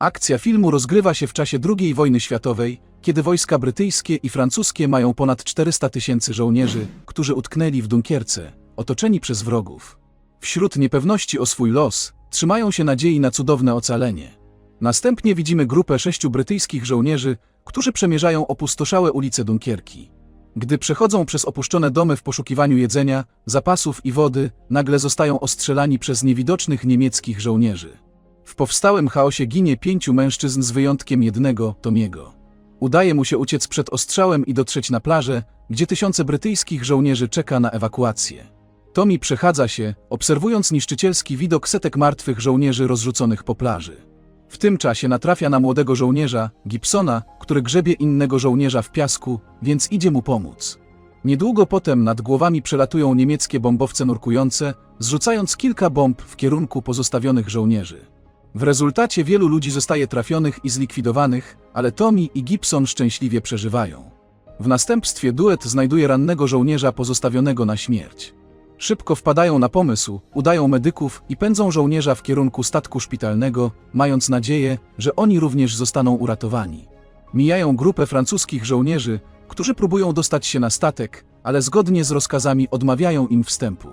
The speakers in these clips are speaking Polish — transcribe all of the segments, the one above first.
Akcja filmu rozgrywa się w czasie II wojny światowej, kiedy wojska brytyjskie i francuskie mają ponad 400 tysięcy żołnierzy, którzy utknęli w Dunkierce, otoczeni przez wrogów. Wśród niepewności o swój los, trzymają się nadziei na cudowne ocalenie. Następnie widzimy grupę sześciu brytyjskich żołnierzy, którzy przemierzają opustoszałe ulice Dunkierki. Gdy przechodzą przez opuszczone domy w poszukiwaniu jedzenia, zapasów i wody, nagle zostają ostrzelani przez niewidocznych niemieckich żołnierzy. W powstałym chaosie ginie pięciu mężczyzn z wyjątkiem jednego, Tomiego. Udaje mu się uciec przed ostrzałem i dotrzeć na plażę, gdzie tysiące brytyjskich żołnierzy czeka na ewakuację. Tommy przechadza się, obserwując niszczycielski widok setek martwych żołnierzy rozrzuconych po plaży. W tym czasie natrafia na młodego żołnierza, Gibsona, który grzebie innego żołnierza w piasku, więc idzie mu pomóc. Niedługo potem nad głowami przelatują niemieckie bombowce nurkujące, zrzucając kilka bomb w kierunku pozostawionych żołnierzy. W rezultacie wielu ludzi zostaje trafionych i zlikwidowanych, ale Tommy i Gibson szczęśliwie przeżywają. W następstwie duet znajduje rannego żołnierza pozostawionego na śmierć. Szybko wpadają na pomysł, udają medyków i pędzą żołnierza w kierunku statku szpitalnego, mając nadzieję, że oni również zostaną uratowani. Mijają grupę francuskich żołnierzy, którzy próbują dostać się na statek, ale zgodnie z rozkazami odmawiają im wstępu.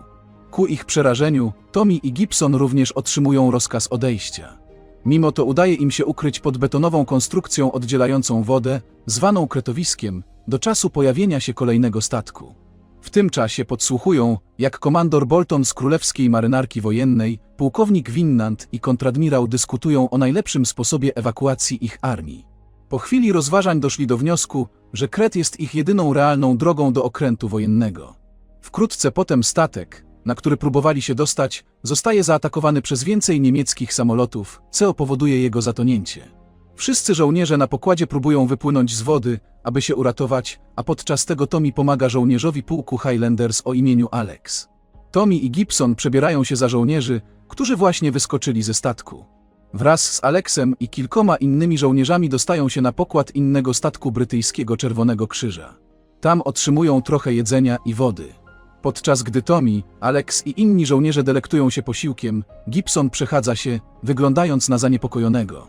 Ku ich przerażeniu, Tommy i Gibson również otrzymują rozkaz odejścia. Mimo to udaje im się ukryć pod betonową konstrukcją oddzielającą wodę, zwaną kretowiskiem, do czasu pojawienia się kolejnego statku. W tym czasie podsłuchują, jak komandor Bolton z Królewskiej Marynarki Wojennej, pułkownik Winnant i kontradmirał dyskutują o najlepszym sposobie ewakuacji ich armii. Po chwili rozważań doszli do wniosku, że Kret jest ich jedyną realną drogą do okrętu wojennego. Wkrótce potem statek, na który próbowali się dostać, zostaje zaatakowany przez więcej niemieckich samolotów, co powoduje jego zatonięcie. Wszyscy żołnierze na pokładzie próbują wypłynąć z wody, aby się uratować, a podczas tego Tommy pomaga żołnierzowi pułku Highlanders o imieniu Alex. Tommy i Gibson przebierają się za żołnierzy, którzy właśnie wyskoczyli ze statku. Wraz z Alexem i kilkoma innymi żołnierzami dostają się na pokład innego statku brytyjskiego Czerwonego Krzyża. Tam otrzymują trochę jedzenia i wody. Podczas gdy Tommy, Alex i inni żołnierze delektują się posiłkiem, Gibson przechadza się, wyglądając na zaniepokojonego.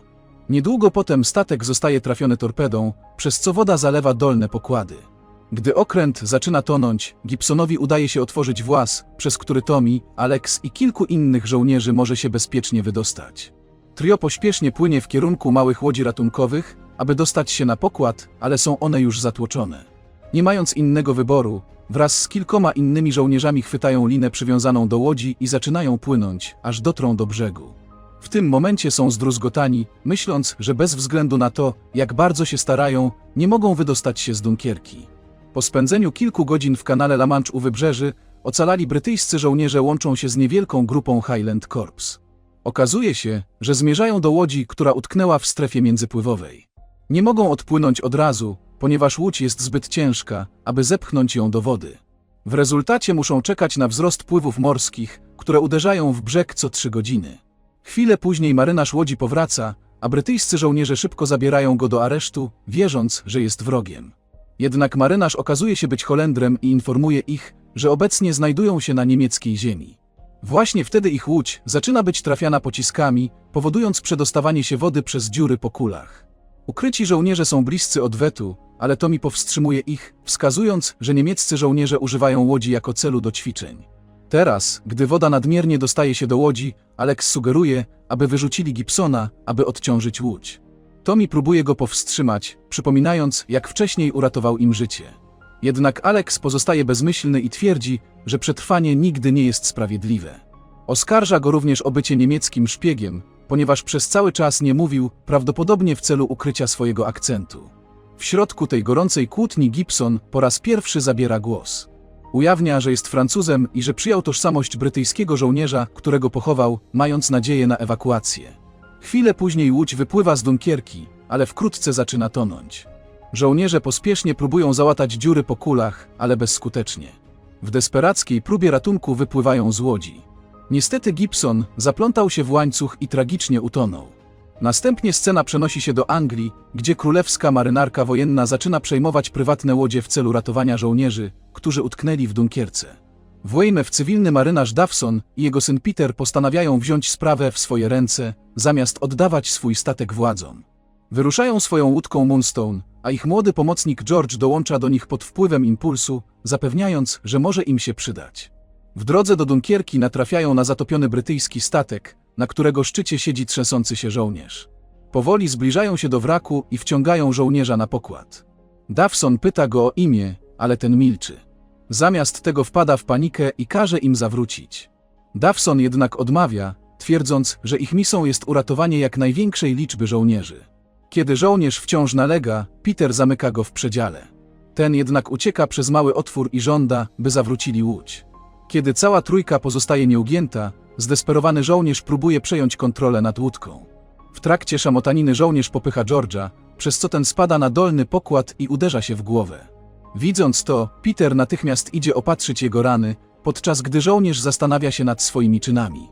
Niedługo potem statek zostaje trafiony torpedą, przez co woda zalewa dolne pokłady. Gdy okręt zaczyna tonąć, Gibsonowi udaje się otworzyć włas, przez który Tommy, Alex i kilku innych żołnierzy może się bezpiecznie wydostać. Trio pośpiesznie płynie w kierunku małych łodzi ratunkowych, aby dostać się na pokład, ale są one już zatłoczone. Nie mając innego wyboru, wraz z kilkoma innymi żołnierzami chwytają linę przywiązaną do łodzi i zaczynają płynąć, aż dotrą do brzegu. W tym momencie są zdruzgotani, myśląc, że bez względu na to, jak bardzo się starają, nie mogą wydostać się z Dunkierki. Po spędzeniu kilku godzin w kanale La Manche u wybrzeży, ocalali brytyjscy żołnierze łączą się z niewielką grupą Highland Corps. Okazuje się, że zmierzają do łodzi, która utknęła w strefie międzypływowej. Nie mogą odpłynąć od razu, ponieważ łódź jest zbyt ciężka, aby zepchnąć ją do wody. W rezultacie muszą czekać na wzrost pływów morskich, które uderzają w brzeg co trzy godziny. Chwilę później marynarz łodzi powraca, a brytyjscy żołnierze szybko zabierają go do aresztu, wierząc, że jest wrogiem. Jednak marynarz okazuje się być Holendrem i informuje ich, że obecnie znajdują się na niemieckiej ziemi. Właśnie wtedy ich łódź zaczyna być trafiana pociskami, powodując przedostawanie się wody przez dziury po kulach. Ukryci żołnierze są bliscy odwetu, ale Tommy powstrzymuje ich, wskazując, że niemieccy żołnierze używają łodzi jako celu do ćwiczeń. Teraz, gdy woda nadmiernie dostaje się do łodzi, Alex sugeruje, aby wyrzucili Gibsona, aby odciążyć łódź. Tommy próbuje go powstrzymać, przypominając, jak wcześniej uratował im życie. Jednak Alex pozostaje bezmyślny i twierdzi, że przetrwanie nigdy nie jest sprawiedliwe. Oskarża go również o bycie niemieckim szpiegiem, ponieważ przez cały czas nie mówił, prawdopodobnie w celu ukrycia swojego akcentu. W środku tej gorącej kłótni Gibson po raz pierwszy zabiera głos. Ujawnia, że jest Francuzem i że przyjął tożsamość brytyjskiego żołnierza, którego pochował, mając nadzieję na ewakuację. Chwilę później łódź wypływa z Dunkierki, ale wkrótce zaczyna tonąć. Żołnierze pospiesznie próbują załatać dziury po kulach, ale bezskutecznie. W desperackiej próbie ratunku wypływają z łodzi. Niestety Gibson zaplątał się w łańcuch i tragicznie utonął. Następnie scena przenosi się do Anglii, gdzie królewska marynarka wojenna zaczyna przejmować prywatne łodzie w celu ratowania żołnierzy, którzy utknęli w Dunkierce. W Weymouth cywilny marynarz Dawson i jego syn Peter postanawiają wziąć sprawę w swoje ręce, zamiast oddawać swój statek władzom. Wyruszają swoją łódką Moonstone, a ich młody pomocnik George dołącza do nich pod wpływem impulsu, zapewniając, że może im się przydać. W drodze do Dunkierki natrafiają na zatopiony brytyjski statek, na którego szczycie siedzi trzęsący się żołnierz. Powoli zbliżają się do wraku i wciągają żołnierza na pokład. Dawson pyta go o imię, ale ten milczy. Zamiast tego wpada w panikę i każe im zawrócić. Dawson jednak odmawia, twierdząc, że ich misją jest uratowanie jak największej liczby żołnierzy. Kiedy żołnierz wciąż nalega, Peter zamyka go w przedziale. Ten jednak ucieka przez mały otwór i żąda, by zawrócili łódź. Kiedy cała trójka pozostaje nieugięta, zdesperowany żołnierz próbuje przejąć kontrolę nad łódką. W trakcie szamotaniny żołnierz popycha George'a, przez co ten spada na dolny pokład i uderza się w głowę. Widząc to, Peter natychmiast idzie opatrzyć jego rany, podczas gdy żołnierz zastanawia się nad swoimi czynami.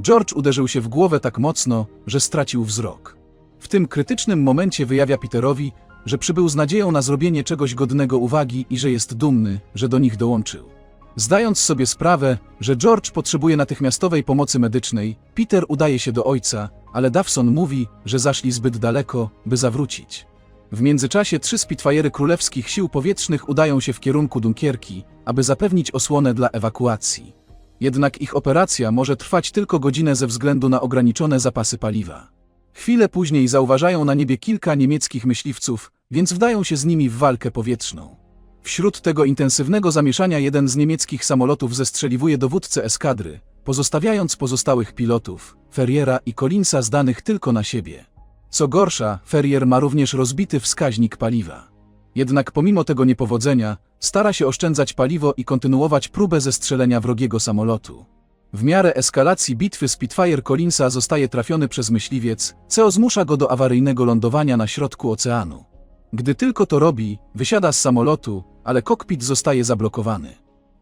George uderzył się w głowę tak mocno, że stracił wzrok. W tym krytycznym momencie wyjawia Peterowi, że przybył z nadzieją na zrobienie czegoś godnego uwagi i że jest dumny, że do nich dołączył. Zdając sobie sprawę, że George potrzebuje natychmiastowej pomocy medycznej, Peter udaje się do ojca, ale Dawson mówi, że zaszli zbyt daleko, by zawrócić. W międzyczasie trzy Spitfire'y królewskich sił powietrznych udają się w kierunku Dunkierki, aby zapewnić osłonę dla ewakuacji. Jednak ich operacja może trwać tylko godzinę ze względu na ograniczone zapasy paliwa. Chwilę później zauważają na niebie kilka niemieckich myśliwców, więc wdają się z nimi w walkę powietrzną. Wśród tego intensywnego zamieszania jeden z niemieckich samolotów zestrzeliwuje dowódcę eskadry, pozostawiając pozostałych pilotów, Ferriera i Collinsa zdanych tylko na siebie. Co gorsza, Ferrier ma również rozbity wskaźnik paliwa. Jednak pomimo tego niepowodzenia, stara się oszczędzać paliwo i kontynuować próbę zestrzelenia wrogiego samolotu. W miarę eskalacji bitwy Spitfire Collinsa zostaje trafiony przez myśliwiec, co zmusza go do awaryjnego lądowania na środku oceanu. Gdy tylko to robi, wysiada z samolotu, ale kokpit zostaje zablokowany.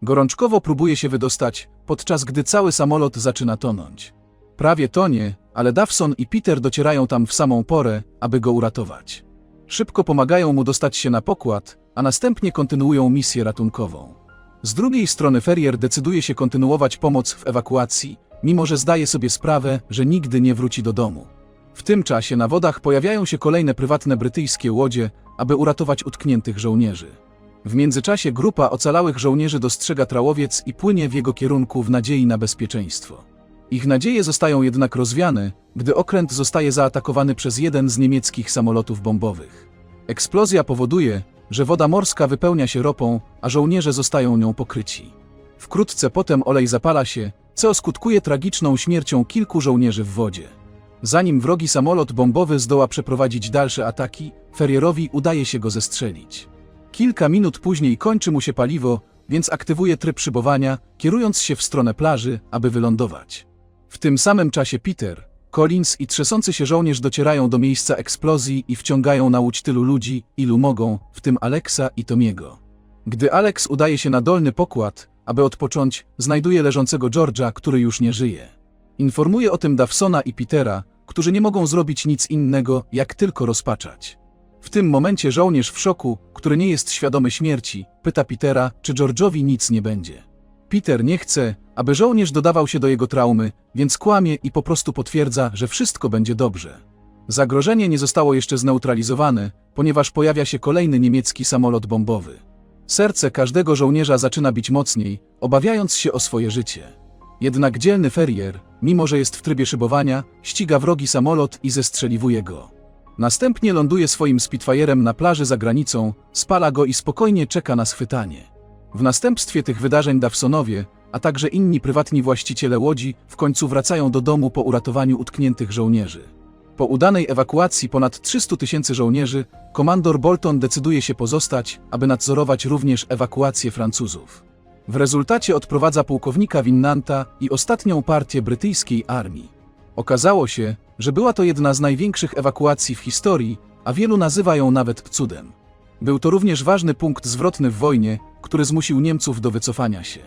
Gorączkowo próbuje się wydostać, podczas gdy cały samolot zaczyna tonąć. Prawie tonie, ale Dawson i Peter docierają tam w samą porę, aby go uratować. Szybko pomagają mu dostać się na pokład, a następnie kontynuują misję ratunkową. Z drugiej strony Ferrier decyduje się kontynuować pomoc w ewakuacji, mimo że zdaje sobie sprawę, że nigdy nie wróci do domu. W tym czasie na wodach pojawiają się kolejne prywatne brytyjskie łodzie, aby uratować utkniętych żołnierzy. W międzyczasie grupa ocalałych żołnierzy dostrzega trałowiec i płynie w jego kierunku w nadziei na bezpieczeństwo. Ich nadzieje zostają jednak rozwiane, gdy okręt zostaje zaatakowany przez jeden z niemieckich samolotów bombowych. Eksplozja powoduje, że woda morska wypełnia się ropą, a żołnierze zostają nią pokryci. Wkrótce potem olej zapala się, co skutkuje tragiczną śmiercią kilku żołnierzy w wodzie. Zanim wrogi samolot bombowy zdoła przeprowadzić dalsze ataki, Ferrierowi udaje się go zestrzelić. Kilka minut później kończy mu się paliwo, więc aktywuje tryb szybowania, kierując się w stronę plaży, aby wylądować. W tym samym czasie Peter, Collins i trzęsący się żołnierz docierają do miejsca eksplozji i wciągają na łódź tylu ludzi, ilu mogą, w tym Alexa i Tomiego. Gdy Alex udaje się na dolny pokład, aby odpocząć, znajduje leżącego George'a, który już nie żyje. Informuje o tym Dawsona i Petera, którzy nie mogą zrobić nic innego, jak tylko rozpaczać. W tym momencie żołnierz w szoku, który nie jest świadomy śmierci, pyta Petera, czy George'owi nic nie będzie. Peter nie chce, aby żołnierz dodawał się do jego traumy, więc kłamie i po prostu potwierdza, że wszystko będzie dobrze. Zagrożenie nie zostało jeszcze zneutralizowane, ponieważ pojawia się kolejny niemiecki samolot bombowy. Serce każdego żołnierza zaczyna bić mocniej, obawiając się o swoje życie. Jednak dzielny Ferrier, mimo że jest w trybie szybowania, ściga wrogi samolot i zestrzeliwuje go. Następnie ląduje swoim Spitfire'em na plaży za granicą, spala go i spokojnie czeka na schwytanie. W następstwie tych wydarzeń Dawsonowie, a także inni prywatni właściciele łodzi w końcu wracają do domu po uratowaniu utkniętych żołnierzy. Po udanej ewakuacji ponad 300 tysięcy żołnierzy, komandor Bolton decyduje się pozostać, aby nadzorować również ewakuację Francuzów. W rezultacie odprowadza pułkownika Winnanta i ostatnią partię brytyjskiej armii. Okazało się, że była to jedna z największych ewakuacji w historii, a wielu nazywa ją nawet cudem. Był to również ważny punkt zwrotny w wojnie, który zmusił Niemców do wycofania się.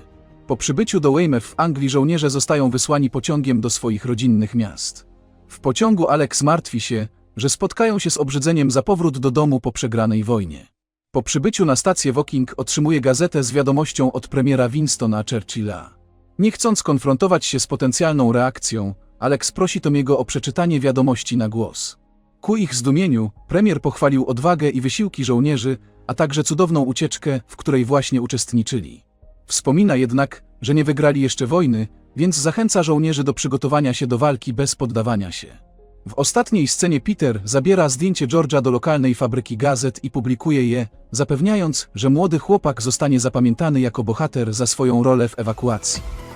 Po przybyciu do Weymouth w Anglii żołnierze zostają wysłani pociągiem do swoich rodzinnych miast. W pociągu Alex martwi się, że spotkają się z obrzydzeniem za powrót do domu po przegranej wojnie. Po przybyciu na stację Woking otrzymuje gazetę z wiadomością od premiera Winstona Churchilla. Nie chcąc konfrontować się z potencjalną reakcją, Alex prosi Tomiego o przeczytanie wiadomości na głos. Ku ich zdumieniu, premier pochwalił odwagę i wysiłki żołnierzy, a także cudowną ucieczkę, w której właśnie uczestniczyli. Wspomina jednak, że nie wygrali jeszcze wojny, więc zachęca żołnierzy do przygotowania się do walki bez poddawania się. W ostatniej scenie Peter zabiera zdjęcie George'a do lokalnej fabryki gazet i publikuje je, zapewniając, że młody chłopak zostanie zapamiętany jako bohater za swoją rolę w ewakuacji.